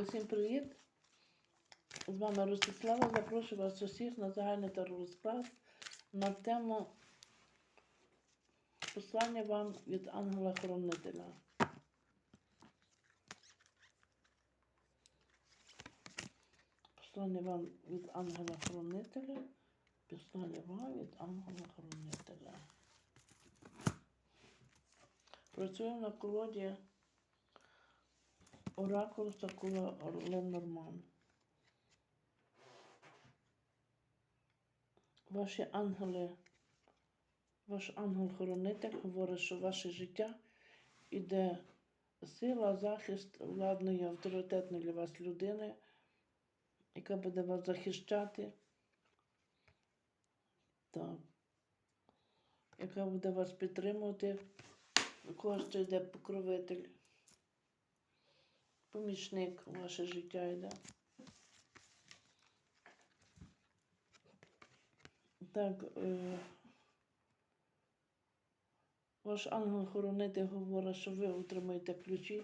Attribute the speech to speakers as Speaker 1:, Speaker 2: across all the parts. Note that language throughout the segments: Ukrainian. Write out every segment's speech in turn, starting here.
Speaker 1: Усім привіт! З вами Ростислава. Запрошую вас усіх на загальний розклад на тему послання вам від ангела-хоронителя. Послання вам від ангела-хоронителя. Послання вам від ангела-хоронителя. Працюємо на колоді Оракул Сакула Ленорман. Ваші ангели, ваш ангел-хоронитель говорить, що ваше життя іде сила, захист владної, авторитетної для вас людини, яка буде вас захищати. Так. Яка буде вас підтримувати, у йде покровитель помічник у ваше життя йде. Так, е, ваш ангел-хоронитель говорить, що ви отримаєте ключі,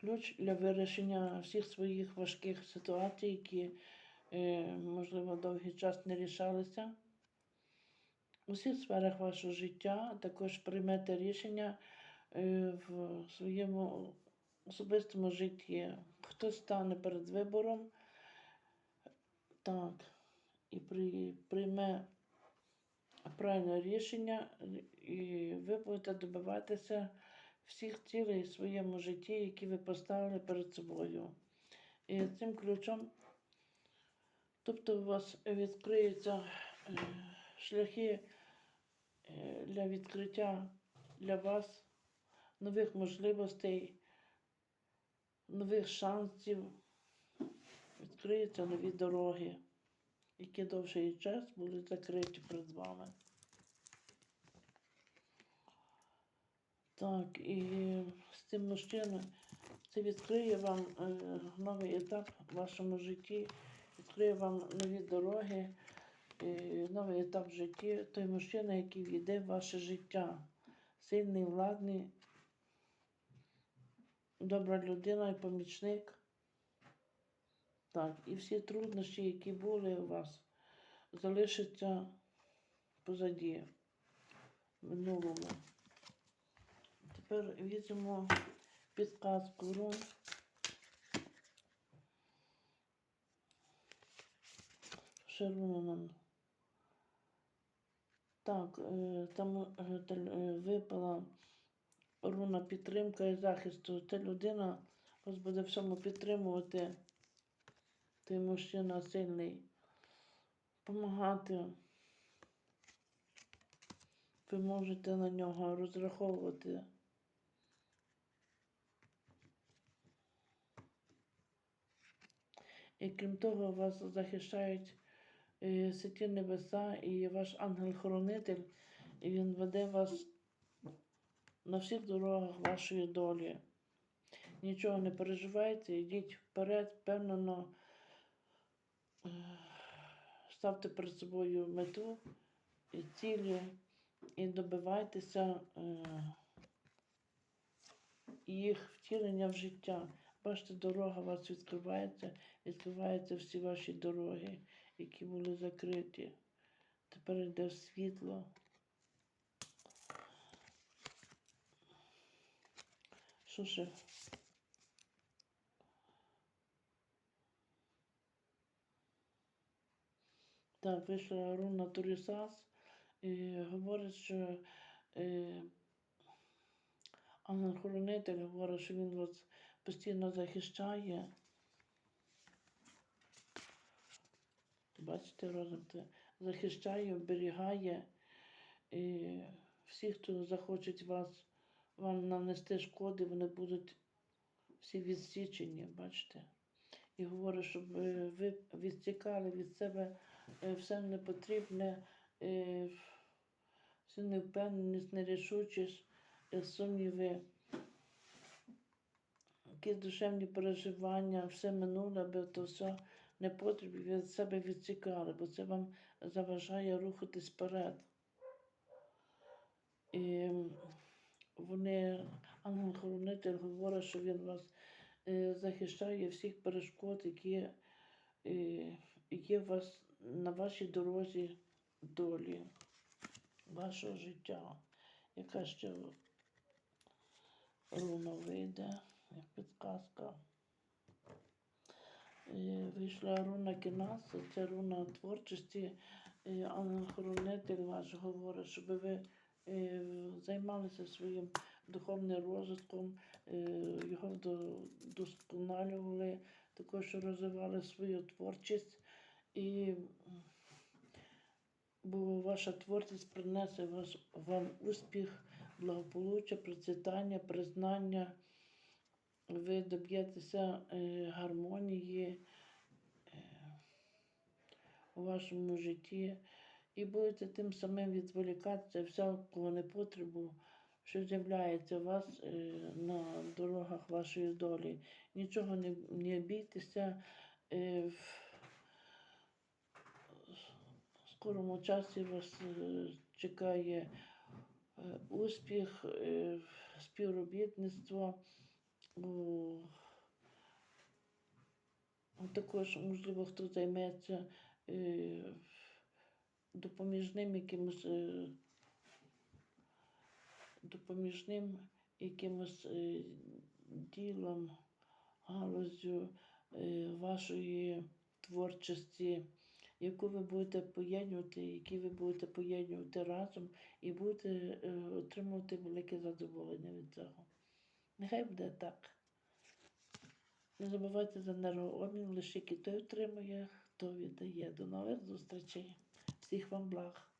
Speaker 1: ключ для вирішення всіх своїх важких ситуацій, які, е, можливо, довгий час не рішалися. У всіх сферах вашого життя також приймете рішення е, в своєму особистому житті хтось стане перед вибором, так, і при, прийме правильне рішення, і ви будете добиватися всіх цілей в своєму житті, які ви поставили перед собою. І цим ключом, тобто у вас відкриються е, шляхи е, для відкриття для вас нових можливостей нових шансів, відкриються нові дороги, які довший час були закриті перед вами. Так, і з цим мужчиною це відкриє вам е, новий етап в вашому житті, відкриє вам нові дороги, е, новий етап в житті. Той мужчина, який війде в ваше життя, сильний, владний добра людина і помічник. Так, і всі труднощі, які були у вас, залишаться позаді минулому. Тепер візьмемо підказку рун. Ще руна нам. Так, е, там е, випала руна підтримка і захисту. Та людина вас буде всьому підтримувати. Той мужчина сильний. Помагати. Ви можете на нього розраховувати. І крім того, вас захищають е, святі небеса і ваш ангел-хоронитель, і він веде вас на всіх дорогах вашої долі. Нічого не переживайте, йдіть вперед, впевнено, е, ставте перед собою мету і цілі і добивайтеся е, їх втілення в життя. Бачите, дорога вас відкривається, відкриваються всі ваші дороги, які були закриті. Тепер йде світло. Що ще? Так, вийшла руна Турісас і говорить, що е, ангел-хоронитель говорить, що він вас постійно захищає. Бачите, разом захищає, оберігає. І всі, хто захочуть вас вам нанести шкоди, вони будуть всі відсічені, бачите? І говорю, щоб ви відсікали від себе е, все непотрібне, е, всю невпевненість, нерішучість, е, сумніви, якісь душевні переживання, все минуле, аби то все непотріб від себе відсікали, бо це вам заважає рухатись вперед. І вони, ангел-хоронитель говорить, що він вас е, захищає всіх перешкод, які, е, які у вас на вашій дорозі долі, вашого життя. Яка ще руна вийде, як підказка. Е, Вийшла руна Кінаса, це руна творчості. Е, Ангел-хоронитель ваш говорить, щоб ви е, займалися своїм духовним розвитком, е, його вдо- вдосконалювали, також розвивали свою творчість. І бо ваша творчість принесе вас, вам успіх, благополуччя, процвітання, признання. Ви доб'єтеся е, гармонії е, у вашому житті і будете тим самим відволікатися всякого непотребу, що з'являється у вас е, на дорогах вашої долі. Нічого не, не бійтеся. Е, в скорому часі вас е, чекає успіх, співробітництво. Також, можливо, хто займеться допоміжним якимось е, допоміжним якимось е, ділом, галузю е, вашої творчості, яку ви будете поєднувати, які ви будете поєднувати разом і будете отримувати велике задоволення від цього. Нехай буде так. Не забувайте за енергообмін, лише який той отримує, хто віддає. До нових зустрічей. Всіх вам благ.